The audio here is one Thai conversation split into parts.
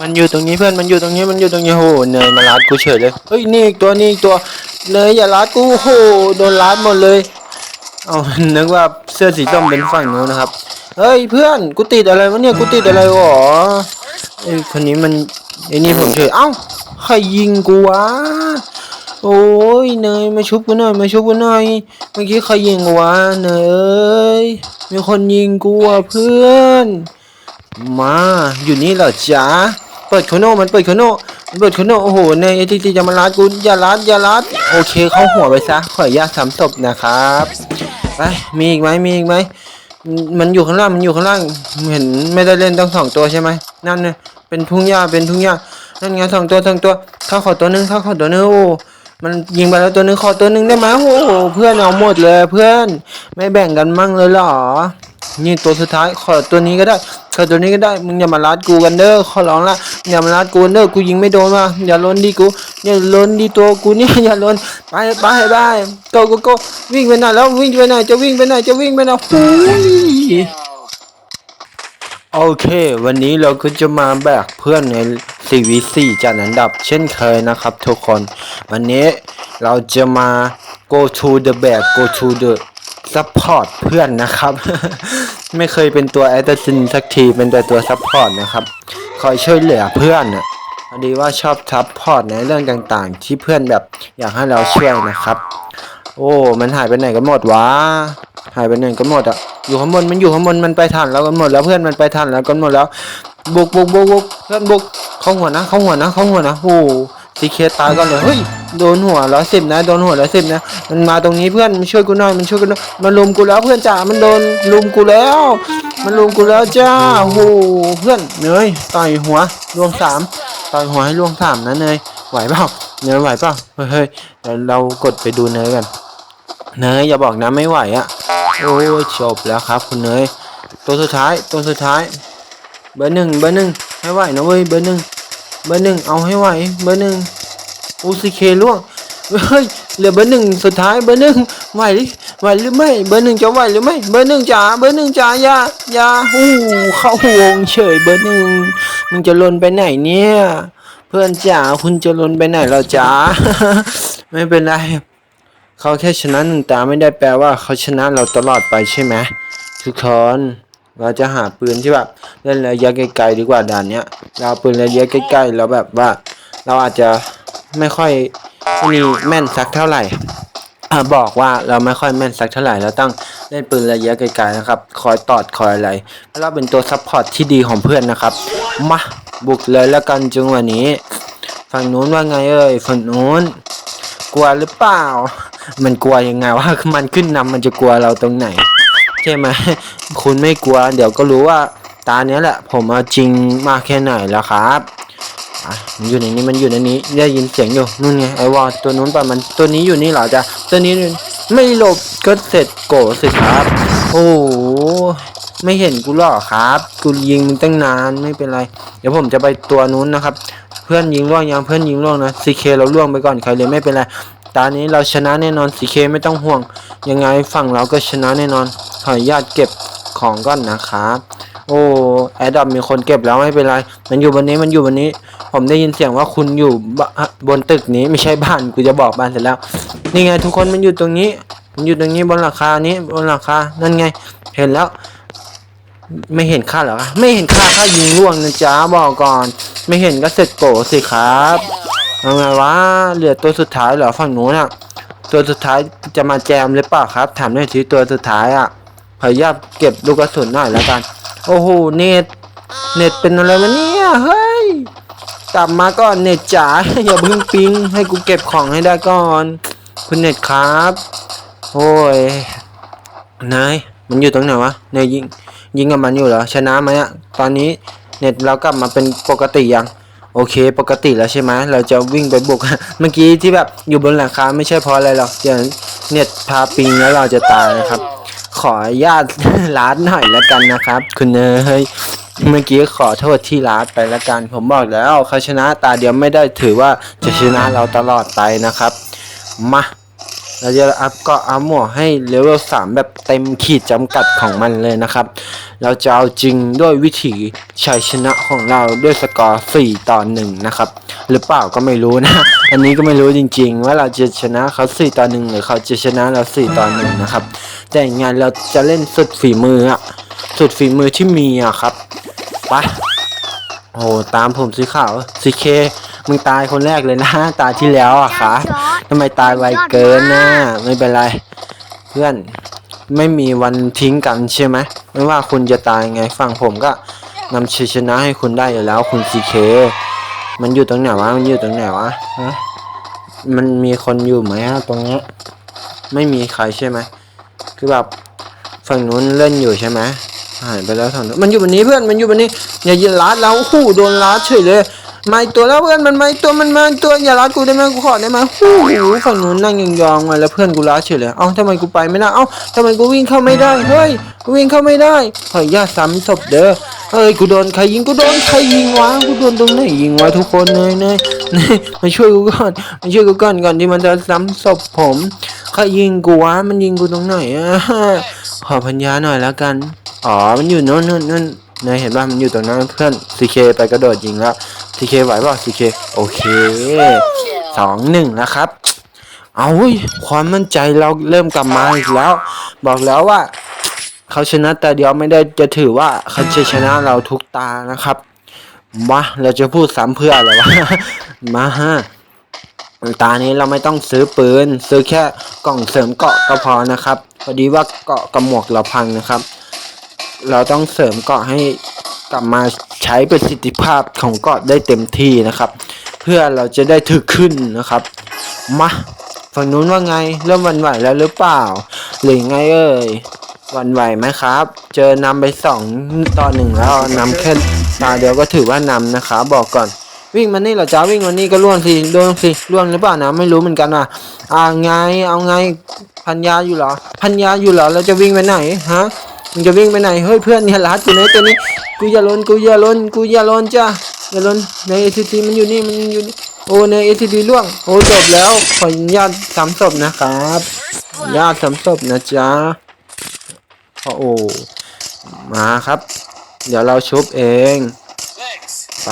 มันอยู่ตรงนี้เพื่อน มันอยู่ตรงนี้ มันอยู่ตรงนี้โหเนยมาลัดกูเฉยเลย เฮ้ย นี่อีกตัว นี่อีกตัว เนยอย่าลัดกูโหโดนลัดหมดเลย เอานึกว่าเสื้อสีส้มเป็นฝั่งนู้นนะครับ เฮ้ยเพื่อน กูติดอะไรวะเนี่ย กูติดอะไรวะไอ้คนนี้มันไอ้นี่ผมเฉย เอ้า ใครยิงกูวะ โอ้ยเนยมาชุบกูหน่อย มาชุบกูหน่อย เมื่อกี้ใครยิงกูวะเนยเอ้ยมีคนยิงกูอะเพื่อน มา อยู่นี่เหรอจ๊ะ เปิดโคโน่มันเปิดโคโน่มันเปิดโคโน่โอ้โหในไอทีทีจะมาลัดกูอย่าลัดอย่าลัดโอเคเข้าหัวไปซะขออนุญาตสามศพนะครับไปมีอีกไหมมีอีกไหมมันอยู่ข้างล่างมันอยู่ข้างล่างเห็นไม่ได้เล่นต้องสองตัวใช่ไหมนั่นเนี่ยเป็นทุ่งหญ้าเป็นทุ่งหญ้านั่นไงสองตัวสองตัวเข้าขอตัวหนึงเข้าขอตัวนึงโอ้มันยิงไปแล้วตัวหนึงขอตัวหนึงได้ไหมโอ้โหเพื่อนเอาหมดเลยเพื่อนไม่แบ่งกันมั่งเลยเหรอ นี่ตัวสุดท้ายขอตัวนี้ก็ได้ขอตัวนี้ก็ได้มึงอย่ามาลัดกูกันเด้อขอร้องละอย่ามาลัดกูกันเด้อกูยิงไม่โดนว่ะอย่าล้นดิกูอย่าล้นดิตัวกูเนี่ยอย่าล้นไปไปไปโกโกโกวิ่งไปไหนแล้ววิ่งไปไหนจะวิ่งไปไหนจะวิ่งไปไหนหูยโอเค วันนี้เราก็จะมาแบกเพื่อนใน 4v4 จัดอันดับเช่นเคยนะครับทุกคน วันนี้เราจะมา go to the back go to the ซัพพอร์ตเพื่อนนะครับ ไม่เคยเป็นตัวแอตซินสักทีเป็นแต่ตัวซัพพอร์ตนะครับคอยช่วยเหลือเพื่อนน่ะพอดีว่าชอบซัพพอร์ตในเรื่องต่างๆ ที่เพื่อนแบบอยากให้เราช่วยนะครับ โอ้มันหายไปไหนกันหมดวะหายไปไหนกันหมดอะอยู่ข้างบนมันอยู่ข้างบนมันไปทันแล้วกันหมดแล้วเพื่อนมันไปทันแล้วกันหมดแล้วบุกบุกบุกบุกเพื่อนบุกเข้าหัวนะเข้าหัวนะเข้าหัวนะโอ้ ซีเคสตายก่อนเลยเฮ้ยโดนหัวร้อยสิบนะโดนหัวร้อยสิบนะมันมาตรงนี้เพื่อนมันช่วยกูหน่อยมันช่วยกูหน่อยมันลุมกูแล้วเพื่อนจ๋ามันโดนลุมกูแล้ว มันลุมกูแล้วจ้าโอ้โหเพื่อนเนยต่อยหัวลวงสามต่อยหัวให้ลวงสามนะเนยไหวเปล่าเนยไหวเปล่าเฮ้ยเรากดไปดูเนยกันเนยอย่าบอกนะไม่ไหวอะโอ้ยจบแล้วครับ คุณเนยตัวสุดท้ายตัวสุดท้าย เบอร์หนึ่งเบอร์หนึ่งให้ไหวนะเว้ยเบอร์หนึ่ง เบอร์หนึ่งเอาให้ไหวเบอร์หนึ่งอูซีเคล่วงเฮ้ยเหลือเบอร์หนึ่งสุดท้ายเบอร์หนึ่งไหวหรือไหวหรือไม่เบอร์หนึ่งจะไหวหรือไม่เบอร์หนึ่งจ๋าเบอร์หนึ่งจ๋าอย่าอย่าอู้เข้าวงเฉยเบอร์หนึ่งมึงจะลนไปไหนเนี่ย เพื่อนจ๋าคุณจะลนไปไหนแล้วจ๋าไม่เป็นไรเขาแค่ชนะหนึ่งตาไม่ได้แปลว่าเขาชนะเราตลอดไปใช่ไหมทุกคน เราจะหาปืนที่แบบเล่นระยะไกลๆดีกว่าด่านเนี้ย เราปืนระยะใกล้ๆแล้วแบบว่า เราอาจจะไม่ค่อยมีแม่นสักเท่าไหร่บอกว่าเราไม่ค่อยแม่นสักเท่าไหร่เราต้องเล่นปืนระยะไกลๆนะครับ คอยตอดคอยอะไรแล้วเราเป็นตัวซัพพอร์ตที่ดีของเพื่อนนะครับมาบุกเลยแล้วกันจังหวะนี้ ฝั่งนู้นว่าไงเอ่ยฝั่งนู้น กลัวหรือเปล่า มันกลัวยังไงว่ามันขึ้นนำมันจะกลัวเราตรงไหน ใช่ไหมคุณไม่กลัว เดี๋ยวก็รู้ว่าตาเนี้ยแหละ ผมเอาจริงมากแค่ไหนแล้วครับอะมันอยู่ในนี้มันอยู่ในนี้ได้ยินเสียงอยู่นู่นไงไอวอลตัวนู้นป่ะมันตัวนี้อยู่นี่เหรอจ๊ะตัวนี้ไม่หลบก็เสร็จโกรธสิครับ โอ้ไม่เห็นกูหรอกครับกูยิงมึงตั้งนานไม่เป็นไร เดี๋ยวผมจะไปตัวนู้นนะครับ เพื่อนยิงล่วงยังเพื่อนยิงล่วงนะซีเคเราล่วงไปก่อนใครเลยไม่เป็นไรตอนนี้เราชนะแน่นอนซีเคไม่ต้องห่วง ยังไงฝั่งเราก็ชนะแน่นอน ขออนุญาตเก็บของก่อนนะครับโอ้แอดดับมีคนเก็บแล้วไม่เป็นไร มันอยู่บนนี้มันอยู่บนนี้ ผมได้ยินเสียงว่าคุณอยู่บบนตึกนี้ไม่ใช่บ้านกูจะบอกบ้านเสร็จแล้ว นี่ไงทุกคนมันอยู่ตรงนี้ มันอยู่ตรงนี้บนหลังคานี้บนหลังคานั่นไง เห็นแล้ว ไม่เห็นค่าเหรอไม่เห็นค่าค่ายิงล่วงนะจ๊ะบอกก่อน ไม่เห็นก็เสร็จโกสิครับเอาไงวะเหลือตัวสุดท้ายเหรอฝั่งนู้นอะตัวสุดท้ายจะมาแจมหรือเปล่าครับถามหน่อยทีตัวสุดท้ายอะ ขออนุญาตเก็บลูกกระสุนหน่อยแล้วกัน โอ้โห เน็ต เน็ตเป็นอะไรวะเนี่ย เฮ้ย กลับมาก่อนเน็ตจ๋า อย่าเพิ่งปิง ให้กูเก็บของให้ได้ก่อน คุณเน็ตครับ โอ้ย นาย มันอยู่ตรงไหนวะนายยิง ยิงกับมันอยู่เหรอ ชนะไหมอะตอนนี้เน็ตเรากลับมาเป็นปกติยังโอเค ปกติแล้วใช่ไหมเราจะวิ่งไปบุก เมื่อกี้ที่แบบอยู่บนหลังคาไม่ใช่เพราะอะไรหรอกเดี๋ยวเน็ตพาปิงแล้วเราจะตายนะครับ ออนุญาตลาดหน่อยแล้วกันนะครับ คุณเนยเมื่อกี้ขอโทษที่ลาดไปแล้วกัน ผมบอกแล้วเขาชนะตาเดียวไม่ได้ถือว่าจะชนะเราตลอดไปนะครับ มาเราจะอัพกาะอัพหมวกให้เลเวล3แบบเต็มขีดจำกัดของมันเลยนะครับ เราจะเอาจริงด้วยวิธีชัยชนะของเราด้วยสกอร์ 4 ต่อ 1 นะครับ หรือเปล่าก็ไม่รู้นะ อันนี้ก็ไม่รู้จริง ๆ ว่าเราจะชนะเขา 4 ต่อ 1 หรือเขาจะชนะเรา 4 ต่อ 1 นะครับ แต่งานเราจะเล่นสุดฝีมืออะสุดฝีมือที่มีอะครับไปโอ้ตามผมสีขาวสีเคมึงตายคนแรกเลยนะ ตาที่แล้วอะคะทำไมตายไวเกินนะไม่เป็นไร เพื่อนไม่มีวันทิ้งกันใช่ไหมไม่ว่าคุณจะตายไงฝั่งผมก็นำชัยชนะให้คุณได้อยู่แล้ว คุณซีเคมันอยู่ตรงไหนวะมันอยู่ตรงไหนวะฮะมันมีคนอยู่ไหมฮะตรงเนี้ยไม่มีใครใช่ไหม คือแบบฝั่งนู้นเล่นอยู่ใช่ไหมหายไปแล้วฝั่งนู้นมันอยู่บนนี้เพื่อนมันอยู่บนนี้ อย่ายิงลัดเราหู้โดนลัดเฉยเลยไม่ตัวแล้วเพื่อนมันไม่ตัวมันมาตัวอย่าลัดกูได้ไหมกูขอได้ไหมหู้หูฝั่งนู้นนั่งยองๆมาแล้วเพื่อนกูลัดเฉยเลยเอ้าทำไมกูไปไม่ได้เอ้าทำไมกูวิ่งเข้าไม่ได้เฮ้ยกูวิ่งเข้าไม่ได้ขออนุญาตซ้ำศพเด้อเฮ้ยกูโดนใครยิงกูโดนใครยิงวะกูโดนตรงไหนยิงวะทุกคนเนยเนยเนยมาช่วยกูก่อนมาช่วยกูก่อนก่อนที่มันจะซ้ำศพผม ใครยิงกูวะมันยิงกูตรงไหนอะขอพัญญาหน่อยแล้วกัน อ๋อ มันอยู่โน่นโน่นโน่นนายเห็นว่ามันอยู่ตรงนั้นเพื่อนซีเคไปกระโดดยิงแล้วซีเคไหวเปล่าซีเคโอเคสองหนึ่งแล้วครับ เอาเว้ยความมั่นใจเราเริ่มกลับมาอีกแล้ว บอกแล้วว่า เขาชนะแต่เดียวไม่ได้จะถือว่าเขาจะชนะเราทุกตานะครับ มา เราจะพูดซ้ำเพื่ออะไรวะ มาฮะ ตานี้เราไม่ต้องซื้อปืน ซื้อแค่กล่องเสริมเกาะก็พอนะครับพอดีว่าเกาะกระหมวกเราพังนะครับ เราต้องเสริมเกาะให้กลับมาใช้ประสิทธิภาพของเกาะได้เต็มที่นะครับ เพื่อเราจะได้ถึกขึ้นนะครับมาฝั่งนู้นว่าไงเริ่มวันไหวแล้วหรือเปล่า หรือไงเอ่ยวันไหวไหมครับ เจอนำไปสองต่อหนึ่งแล้วนำแค่ตาเดียวก็ถือว่านำนะคะ บอกก่อน วิ่งมานี่เหรอจ้าวิ่งมานี่ก็ล่วงสิล่วงสิล่วงหรือเปล่านะไม่รู้เหมือนกันว่ะอ่าไงเอาไงพันยาอยู่เหรอ พันยาอยู่เหรอเราจะวิ่งไปไหนฮะมึงจะวิ่งไปไหนเฮ้ยเพื่อนเนี่ยรัดกูเนี่ยตัวนี้กูอย่าล้นกูอย่าล้นกูอย่าล้นจ้าอย่าล้นในเอทีทีมันอยู่นี่มันอยู่นี่โอ้ในเอทีทีล่วงโอ้จบแล้วขออนุญาตสามศพนะครับขออนุญาตสามศพนะจ๊ะโอ้โอ้มาครับ เดี๋ยวเราชุบเอง ไป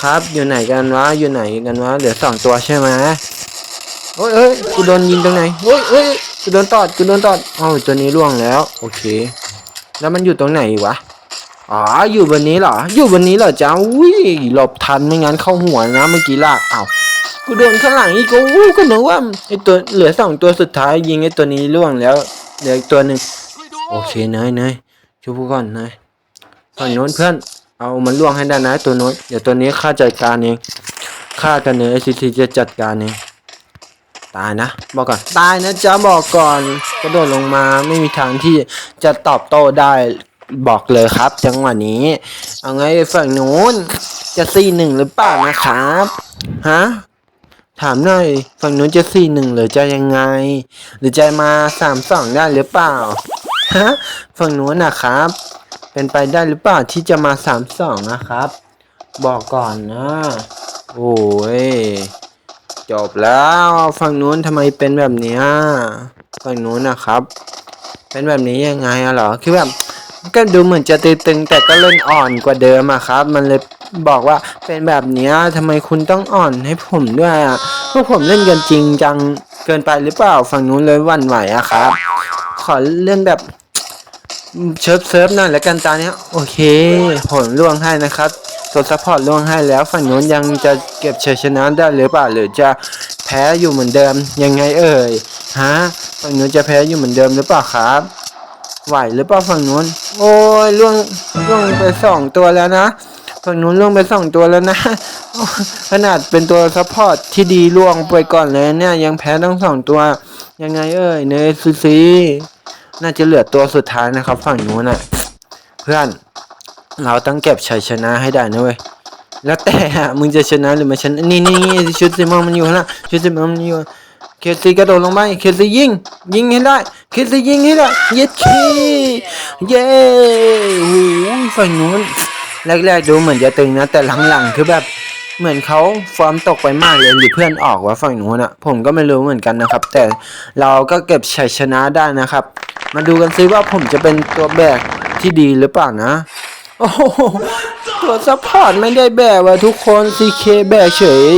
ครับ อยู่ไหนกันวะ อยู่ไหนกันวะ เหลือสองตัวใช่ไหมโอ้ยเอ้ยกูโดนยิงตรงไหนโอ้ยเอ้ยกูโดนตอดกูโดนตอดอ้าวตัวนี้ล่วงแล้ว โอเค แล้วมันอยู่ตรงไหนวะ อ๋อ อยู่บนนี้เหรอ อยู่บนนี้เหรอจ้าอุ้ย หลบทันไม่งั้นเข้าหัวนะเมื่อกี้ลากอ้าวกูโดนข้างหลังอีกอู้ก็นึกว่าไอตัวเหลือสองตัวสุดท้ายยิงไอตัวนี้ล่วงแล้วเหลืออีกตัวหนึ่งโอเคเนยเนยช่วยกูก่อนเนยฝั่งโน้นเพื่อน เอามันล่วงให้ได้นะตัวโน้นเดี๋ยวตัวนี้ข้าจัดการเองข้ากันเนอ SCT จะจัดการเองตายนะ บอกก่อนตายนะจ๊ะบอกก่อนกระโดดลงมาไม่มีทางที่จะตอบโต้ได้บอกเลยครับ จังหวะนี้ เอาไงฝั่งโน้นจะซีหนึ่งหรือเปล่านะครับฮะถามหน่อยฝั่งโน้นจะซีหนึ่งหรือจะยังไง หรือจะมาสามสองได้หรือเปล่าฮะฝั่งโน้นนะครับ เป็นไปได้หรือเปล่าที่จะมาสามสองนะครับ บอกก่อนนะ โอ้ย จบแล้วฝั่งนู้นทำไมเป็นแบบนี้ฝั่งนู้นนะครับ เป็นแบบนี้ยังไงอะเหรอ คือแบบก็ดูเหมือนจะตึงๆแต่ก็เล่นอ่อนกว่าเดิมอะครับ มันเลยบอกว่าเป็นแบบนี้ทำไมคุณต้องอ่อนให้ผมด้วยอะพวกผมเล่นกันจริงจังเกินไปหรือเปล่าฝั่งนู้นเลยวันไหวอะครับ ขอเล่นแบบ เชิฟเซิร์ฟหน่อยแล้วกันตาเนี้ยโอเค ผลล่วงให้นะครับตัวซัพพอร์ตล่วงให้แล้วฝั่งนู้นยังจะเก็บชัยชนะได้หรือเปล่าหรือจะแพ้อยู่เหมือนเดิมยังไงเอ่ยฮะฝั่งนู้นจะแพ้อยู่เหมือนเดิมหรือเปล่าครับ ไหวหรือเปล่าฝั่งนู้น โอ้ยล่วงล่วงไปสองตัวแล้วนะฝั่งนู้นล่วงไปสองตัวแล้วนะ ขนาดเป็นตัวซัพพอร์ตที่ดีล่วงไปก่อนเลยเนี่ย ยังแพ้ทั้งสองตัว ยังไงเอ่ยเนยซูซี น่าจะเหลือตัวสุดท้ายนะครับ ฝั่งนู้นน่ะ เพื่อนเราต้องเก็บชัยชนะให้ได้นะเว้ยแล้วแต่อะมึงจะชนะหรือไม่ชนะนี่นี่นี่ชุดซิมอนมันอยู่ข้างล่างชุดซิมอนมันอยู่เคซีกระโดดลงไปเคซียิงยิงให้ได้เคซียิงให้ได้เย็ดคีเย้โอ้โหฝั่งนู้นแรกๆดูเหมือนจะตึงนะ แต่หลังๆคือแบบเหมือนเขาฟอร์มตกไปมากเลยหรือเพื่อนออกวะฝั่งนู้นอะผมก็ไม่รู้เหมือนกันนะครับ แต่เราก็เก็บชัยชนะได้นะครับ มาดูกันซิว่าผมจะเป็นตัวแบกที่ดีหรือเปล่านะ โอ้โหตัวซัพพอร์ตไม่ได้แบกว่ะทุกคน CK แบกเฉย